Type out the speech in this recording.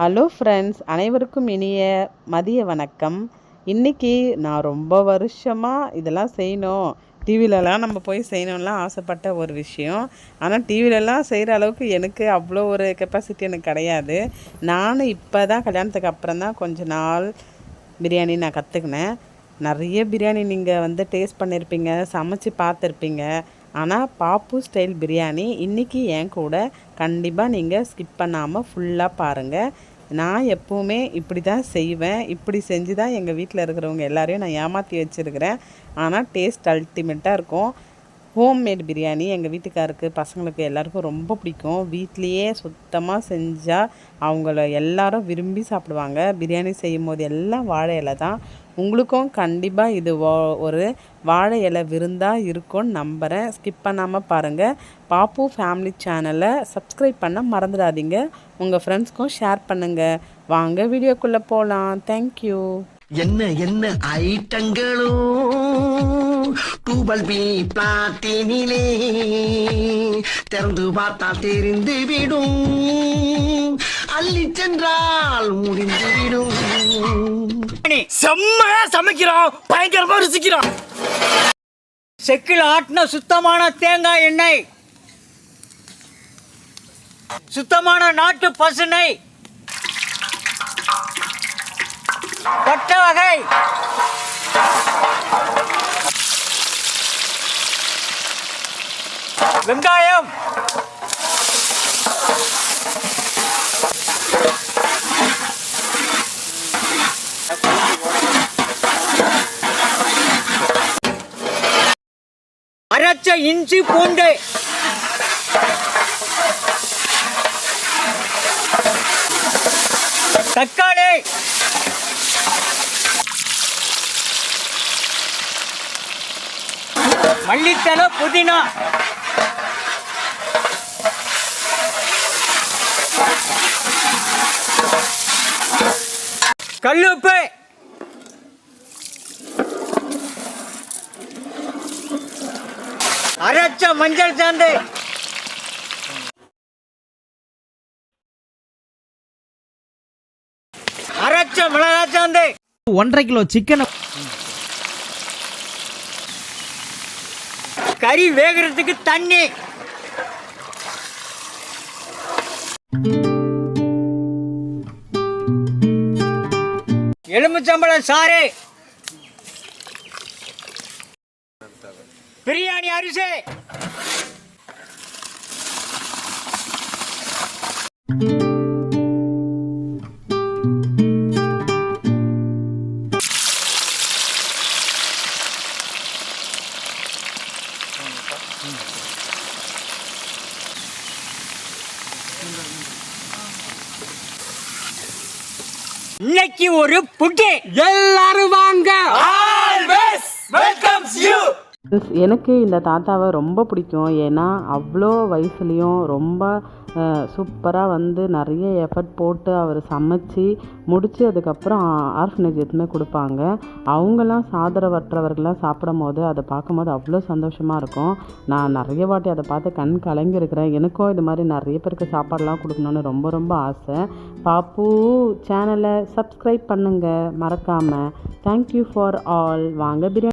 Hello friends அனைவருக்கும் இனிய மதிய வணக்கம். இன்றைக்கி நான் ரொம்ப வருஷமாக இதெல்லாம் செய்யணும். டிவிலலாம் நம்ம போய் செய்யணும்லாம் ஆசைப்பட்ட ஒரு விஷயம். ஆனால் டிவிலலாம் செய்கிற அளவுக்கு எனக்கு அவ்வளோ ஒரு கெப்பாசிட்டி எனக்கு கிடையாது. நானும் இப்போ தான் கல்யாணத்துக்கு அப்புறம் தான் கொஞ்ச நாள் பிரியாணி நான் கற்றுக்கினேன் நிறைய பிரியாணி நீங்கள் வந்து டேஸ்ட் பண்ணியிருப்பீங்க சமைச்சு பார்த்துருப்பீங்க. ஆனால் பாப்பு ஸ்டைல் பிரியாணி இன்றைக்கி என் கூட கண்டிப்பாக நீங்கள் ஸ்கிப் பண்ணாமல் ஃபுல்லாக பாருங்கள் நான் எப்போவுமே இப்படி தான் செய்வேன். இப்படி செஞ்சு தான் எங்கள் வீட்டில் இருக்கிறவங்க எல்லாரையும் நான் ஏமாற்றி வச்சுருக்கிறேன். ஆனால் டேஸ்ட் அல்டிமேட்டாக இருக்கும். ஹோம்மேட் பிரியாணி எங்கள் வீட்டுக்காருக்கு பசங்களுக்கு எல்லாருக்கும் ரொம்ப பிடிக்கும். வீட்லேயே சுத்தமாக செஞ்சால் அவங்கள எல்லாரும் விரும்பி சாப்பிடுவாங்க. பிரியாணி செய்யும் போது எல்லாம் வாழை இலை தான் உங்களுக்கும் கண்டிப்பாக இது ஒரு வாழை இலை விருந்தாக இருக்கும்னு நம்புகிறேன் ஸ்கிப் பண்ணாமல் பாருங்கள் பாப்பு ஃபேமிலி சேனலை சப்ஸ்கிரைப் பண்ண மறந்துடாதீங்க. உங்கள் ஃப்ரெண்ட்ஸ்க்கும் ஷேர் பண்ணுங்கள் வாங்க வீடியோக்குள்ளே போகலாம் தேங்க்யூ என்ன என்ன ஐட்டங்களோ டூபல் பி பிளாட்டினிலே திறந்து பார்த்தால் தெரிந்து விடும். அள்ளி சென்றால் முடிந்து விடும். செம்மையா சமைக்கிறோம் பயங்கரமா ருசிக்கிறோம் செக்கில் ஆட்டின சுத்தமான தேங்காய் எண்ணெய். சுத்தமான நாட்டு பசுனை பட்டை வகை. வெங்காயம். அரைச்ச இஞ்சி பூண்டு. தக்காளி. மல்லித்தலை புதினா. கல்லுப்பு. அரைச்ச மஞ்சள் சாந்து அரைச்ச மிளகாய் சாந்து ஒன்றரை கிலோ சிக்கனை கறி வேகிறதுக்கு தண்ணி. எலுமிச்சம்பழம் சாறு. பிரியாணி அரிசி. இன்னைக்கு ஒரு புட்டு எல்லாரும் வாங்க. வெல்கம்ஸ் யூ எனக்கு இந்த தாத்தாவை ரொம்ப பிடிக்கும். ஏன்னா அவ்வளோ வயசுலேயும் ரொம்ப சூப்பராக வந்து நிறைய எஃபர்ட் போட்டு அவர் சமைச்சு முடித்து அதுக்கப்புறம் ஆர்ஃபனேஜ் எதுவுமே கொடுப்பாங்க. அவங்களாம் சாதரவற்றவர்கள்லாம் சாப்பிடும் போது அதை பார்க்கும்போது அவ்வளோ சந்தோஷமாக இருக்கும். நான் நிறைய வாட்டி அதை பார்த்து கண் கலங்கியிருக்கிறேன். எனக்கும் இது மாதிரி நிறைய பேருக்கு சாப்பாடெலாம் கொடுக்கணுன்னு ரொம்ப ரொம்ப ஆசை. பாப்பு சேனலை சப்ஸ்கிரைப் பண்ணுங்கள் மறக்காமல் தேங்க்யூ ஃபார் ஆல் வாங்க பிரியாணி